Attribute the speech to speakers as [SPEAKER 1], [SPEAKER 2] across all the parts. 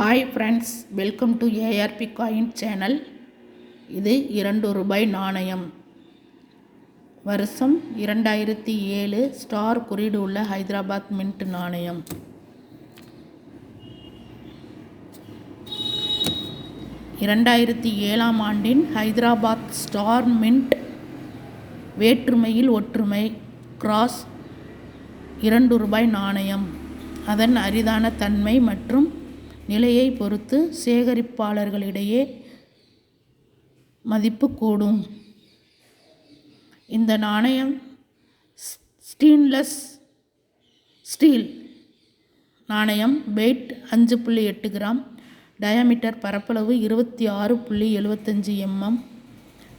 [SPEAKER 1] Hi friends welcome to ARP coin channel இது இரண்டு ரூபாய் நாணயம். வருஷம் இரண்டாயிரத்தி ஏழு ஸ்டார் குறியீடு உள்ள ஹைதராபாத் மின்ட் நாணயம். இரண்டாயிரத்தி ஏழாம் ஆண்டின் ஹைதராபாத் ஸ்டார் மின்ட் வேற்றுமையில் ஒற்றுமை கிராஸ் இரண்டு ரூபாய் நாணயம். அதன் அரிதான தன்மை மற்றும் நிலையை பொறுத்து சேகரிப்பாளர்களிடையே மதிப்பு கூடும். இந்த நாணயம் ஸ்டீன்லெஸ் ஸ்டீல் நாணயம். வெயிட் அஞ்சு புள்ளி எட்டு கிராம். டயாமீட்டர் பரப்பளவு இருபத்தி ஆறு புள்ளி எழுபத்தஞ்சி எம்எம்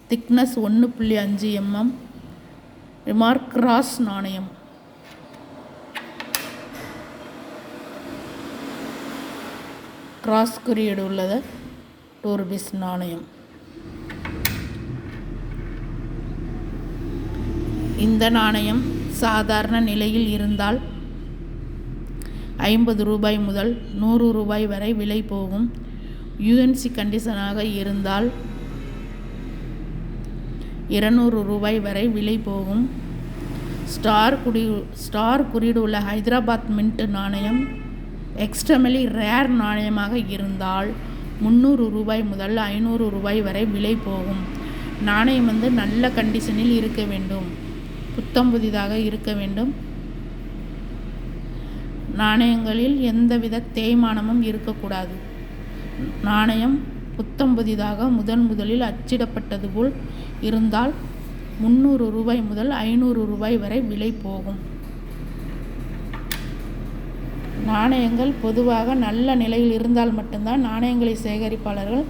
[SPEAKER 1] திக்னஸ் ஒன்று புள்ளி அஞ்சு எம்எம் ரிமார்க் கிராஸ் நாணயம். கிராஸ் குறியீடு உள்ளது. டூ ருபீஸ் நாணயம். இந்த நாணயம் சாதாரண நிலையில் இருந்தால் ஐம்பது ரூபாய் முதல் நூறு ரூபாய் வரை விலை போகும். யூஎன்சி கண்டிஷனாக இருந்தால் இருநூறு ரூபாய் வரை விலை போகும். ஸ்டார் குடி ஸ்டார் குறியீடு உள்ள ஹைதராபாத் மின்ட் நாணயம் எக்ஸ்ட்ரமலி ரேர் நாணயமாக இருந்தால் முந்நூறு ரூபாய் முதல் ஐநூறு ரூபாய் வரை விலை போகும். நாணயம் வந்து நல்ல கண்டிஷனில் இருக்க வேண்டும். புத்தம் புதிதாக இருக்க வேண்டும். நாணயங்களில் எந்தவித தேய்மானமும் இருக்கக்கூடாது. நாணயம் புத்தம் புதிதாக முதன் முதலில் அச்சிடப்பட்டது போல் இருந்தால் முந்நூறு ரூபாய் முதல் ஐநூறு ரூபாய் வரை விலை போகும். நாணயங்கள் பொதுவாக நல்ல நிலையில் இருந்தால் மட்டும்தான் நாணயங்களை சேகரிப்பாளர்கள்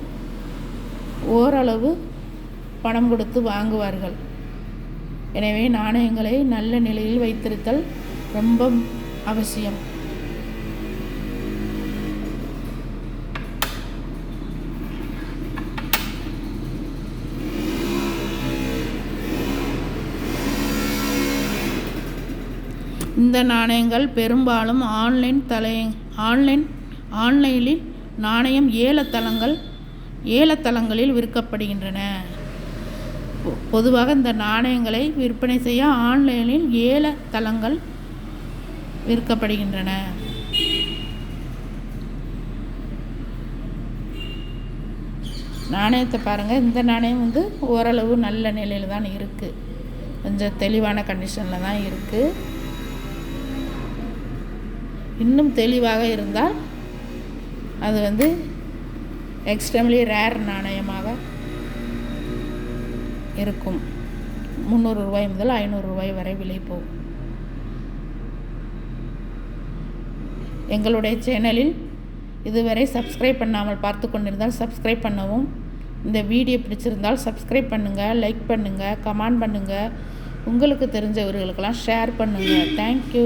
[SPEAKER 1] ஓரளவு பணம் கொடுத்து வாங்குவார்கள். எனவே நாணயங்களை நல்ல நிலையில் வைத்திருத்தல் ரொம்ப அவசியம். இந்த நாணயங்கள் பெரும்பாலும் ஆன்லைன் தலை ஆன்லைன் ஆன்லைனில் நாணயம் ஏலத்தளங்கள் ஏலத்தளங்களில் விற்கப்படுகின்றன. பொதுவாக இந்த நாணயங்களை விற்பனை செய்ய ஆன்லைனில் ஏலத்தளங்கள் விற்கப்படுகின்றன. நாணயத்தை பாருங்கள் இந்த நாணயம் வந்து ஓரளவு நல்ல நிலையில் தான் இருக்குது கொஞ்சம் தெளிவான கண்டிஷனில் தான் இருக்குது இன்னும் தெளிவாக இருந்தால் அது வந்து எக்ஸ்ட்ரீம்லி ரேர் நாணயமாக இருக்கும். முந்நூறு ரூபாய் முதல் ஐநூறு ரூபாய் வரை விலை போகும் எங்களுடைய சேனலில் இதுவரை சப்ஸ்கிரைப் பண்ணாமல் பார்த்து கொண்டிருந்தால் சப்ஸ்கிரைப் பண்ணவும். இந்த வீடியோ பிடிச்சிருந்தால் சப்ஸ்கிரைப் பண்ணுங்கள் லைக் பண்ணுங்கள் கமெண்ட் பண்ணுங்கள் உங்களுக்கு தெரிஞ்சவர்களுக்கெல்லாம் ஷேர் பண்ணுங்கள் thank you